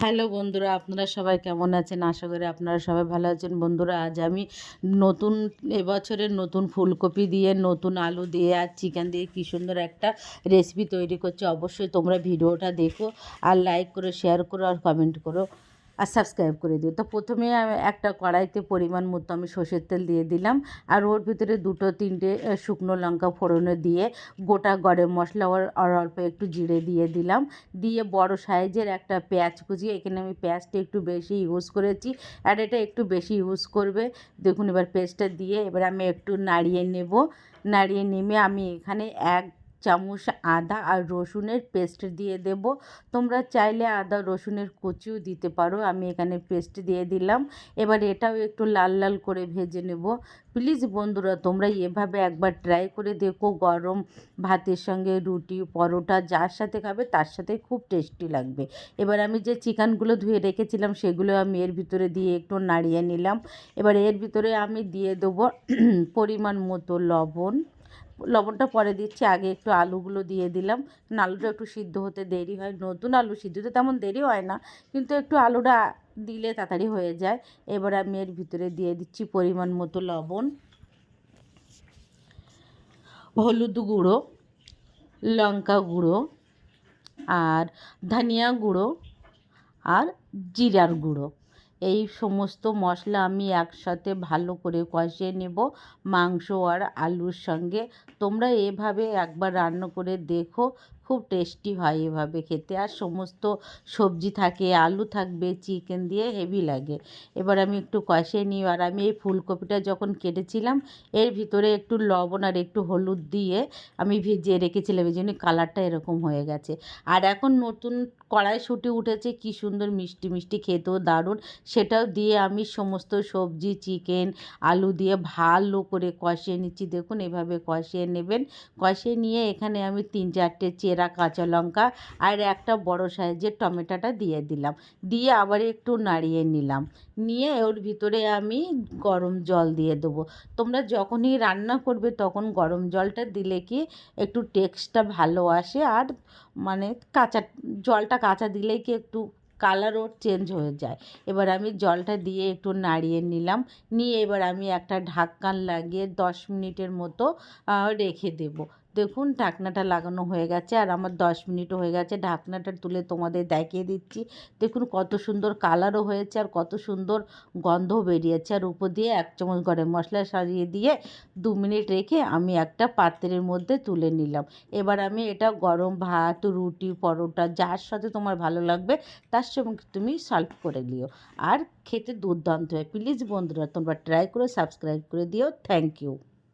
Hello বন্ধুরা, আপনারা সবাই কেমন আছেন? আশা করি আপনারা সবাই ভালো আছেন। বন্ধুরা, আজ আমি নতুন এবছরের নতুন ফুলকপি দিয়ে, নতুন আলু দিয়ে আর চিকেন দিয়ে কী সুন্দর একটা রেসিপি তৈরি করছি। অবশ্যই তোমরা ভিডিওটা দেখো আর লাইক করো শেয়ার করো আর কমেন্ট করো। আর সাবস্ক্রাইব করে দিও। তো প্রথমে একটা কড়াইতে পরিমাণ মতো আমি সর্ষের তেল দিয়ে দিলাম। আর ওর ভিতরে দুটো, তিনটে শুকনো লঙ্কা ফোড়নে দিয়ে গোটা গরম মশলা আর অল্প একটু জিরে দিয়ে দিলাম। দিয়ে বড় সাইজের একটা পেঁয়াজ কুচি, এখানে আমি পেঁয়াজটা একটু বেশি ইউজ করেছি। আর এটা একটু বেশি ইউজ করবে। দেখুন এবার পেস্টটা দিয়ে এবার আমি একটু নাড়িয়ে নেব। নাড়িয়ে নেমে আমি এখানে এক চামচ আদা আর রসুনের পেস্ট দিয়ে দেব। তোমরা চাইলে আদা, রসুনের কুচিও দিতে পারো। আমি এখানে পেস্ট দিয়ে দিলাম। এবার এটাও একটু লাল লাল করে ভেজে নেব। প্লিজ বন্ধুরা, তোমরা এভাবে একবার ট্রাই করে দেখো। গরম ভাতের সঙ্গে রুটি, পরোটা, যার সাথে খাবে তার সাথে খুব টেস্টি লাগবে। এবার আমি যে চিকেনগুলো ধুয়ে রেখেছিলাম সেগুলো আমি এর ভিতরে দিয়ে একটু নাড়িয়ে নিলাম। এবার এর ভিতরে আমি দিয়ে দেবো পরিমাণ মতো লবণ। লবণটা পরে দিচ্ছি, আগে একটু আলুগুলো দিয়ে দিলাম। আলুটা একটু সিদ্ধ হতে দেরি হয়, নতুন আলু সিদ্ধ হতে তেমন দেরি হয় না, কিন্তু একটু আলুটা দিলে তাড়াতাড়ি হয়ে যায়। এবার আমি এর ভিতরে দিয়ে দিচ্ছি পরিমাণ মতো লবণ, হলুদ গুঁড়ো, লঙ্কা গুঁড়ো, আর ধনিয়া গুঁড়ো, আর জিরার গুঁড়ো। এই সমস্ত মশলা আমি একসাথে ভালো করে কষিয়ে নেব। মাংস আর আলুর সঙ্গে। তোমরা এভাবে একবার রান্না করে দেখো খুব টেস্টি হয় এভাবে খেতে। আর সমস্ত সবজি থাকে, আলু থাকবে, চিকেন দিয়ে হেভি লাগে। এবার আমি একটু কষিয়ে নিই। আর আমি এই ফুলকপিটা যখন কেটেছিলাম, এর ভিতরে একটু লবণ আর একটু হলুদ দিয়ে আমি ভিজিয়ে রেখেছিলাম। এই জন্য কালারটা এরকম হয়ে গেছে। আর এখন নতুন কড়াইশুঁটি উঠেছে। কি সুন্দর মিষ্টি মিষ্টি খেতেও দারুণ। সেটাও দিয়ে আমি সমস্ত সবজি, চিকেন, আলু দিয়ে ভালো করে কষিয়ে নিচ্ছি। দেখুন, এভাবে কষিয়ে নেবেন। কষিয়ে নিয়ে এখানে আমি তিন চারটে চেরা কাঁচা লঙ্কা আর একটা বড় সাইজের টমেটোটা দিয়ে দিলাম। দিয়ে আবার একটু নাড়িয়ে নিলাম। নিয়ে ওর ভিতরে আমি গরম জল দিয়ে দেবো। তোমরা যখনই রান্না করবে তখন গরম জলটা দিলে কি একটু টেক্সটটা ভালো আসে আর মানে কাঁচা, জলটা কাঁচা দিলেই কি একটু কালারও চেঞ্জ হয়ে যায়। এবার আমি জলটা দিয়ে একটু নাড়িয়ে নিলাম। নিয়ে এবার আমি একটা ঢাক্কান লাগিয়ে দশ মিনিটের মতো রেখে দেবো। দেখুন ঢাকনাটা লাগানো হয়ে গেছে আর আমার দশ মিনিটও হয়ে গেছে ঢাকনাটা তুলে তোমাদের দেখিয়ে দিচ্ছি। দেখুন কত সুন্দর কালারও হয়েছে আর কত সুন্দর গন্ধ বেরিয়েছে আর উপর দিয়ে এক চামচ গরম মশলা সারিয়ে দিয়ে দু মিনিট রেখে আমি একটা পাত্রের মধ্যে তুলে নিলাম। এবার আমি এটা গরম ভাত, রুটি, পরোটা যার সাথে তোমার ভালো লাগবে তার সঙ্গে তুমি সার্ভ করে নিও। আর খেতে দুর্দান্ত হয়। প্লিজ বন্ধুরা তোমরা ট্রাই করে সাবস্ক্রাইব করে দিও। Thank you.